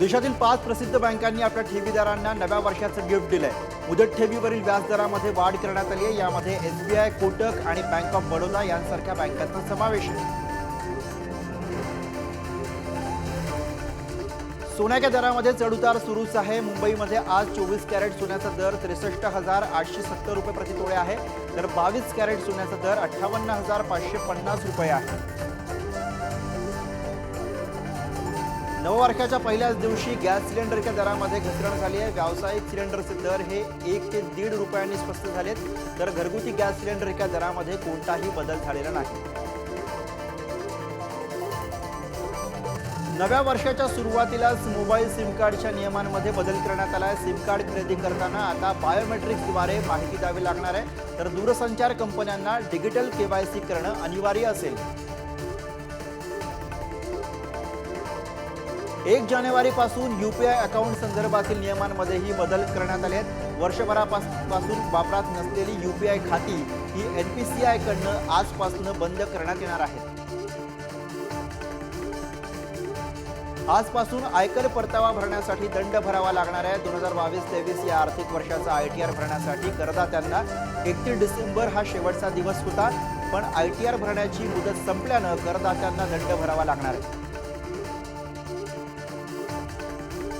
देशातील पाच प्रसिद्ध बँकांनी आपल्या ठेवीदारांना नव्या वर्षाचं गिफ्ट दिलंय. मुदत ठेवीवरील व्याजदरामध्ये वाढ करण्यात आली आहे. यामध्ये एसबीआय कोटक आणि बँक ऑफ बडोदा यांसारख्या बँकांचा समावेश आहे. सोन्याच्या दरामध्ये चढउतार सुरूच आहे. मुंबईमध्ये आज चोवीस कॅरेट सोन्याचा दर त्रेसष्ट हजार आठशे सत्तर रुपये प्रति तोळे आहे. तर बावीस कॅरेट सोन्याचा दर अठ्ठावन्न हजार पाचशे पन्नास रुपये आहे. नववर्षाच्या पहिल्याच दिवशी गॅस सिलेंडरच्या दरामध्ये घसरण झाली आहे. व्यावसायिक सिलेंडरचे दर हे एक ते दीड रुपयांनी स्वस्त झालेत. तर घरगुती गॅस सिलेंडरच्या दरामध्ये कोणताही बदल झालेला नाही. नव्या वर्षाच्या सुरुवातीलाच मोबाईल सिम कार्डच्या नियमांमध्ये बदल करण्यात आला आहे. सिम कार्ड खरेदी करताना आता बायोमेट्रिक्सद्वारे माहिती द्यावी लागणार आहे. तर दूरसंचार कंपन्यांना डिजिटल केवायसी करणं अनिवार्य असेल. एक जानेवारीपासून यू पी आय अकाउंट संदर्भातील नियमांमध्येही बदल करण्यात आले आहेत. वर्षभरापासून वापरात नसलेली यू पी आय खाती ही एन पी सी कडनं आजपासून बंद करण्यात येणार आहेत. आजपासून आयकर परतावा भरण्यासाठी दंड भरावा लागणार आहे. दोन हजार बावीस तेवीस या आर्थिक वर्षाचा आय टी आर भरण्यासाठी करदात्यांना एकतीस डिसेंबर हा शेवटचा दिवस होता. पण आय टी आर भरण्याची मुदत संपल्यानं करदात्यांना दंड भरावा लागणार आहे.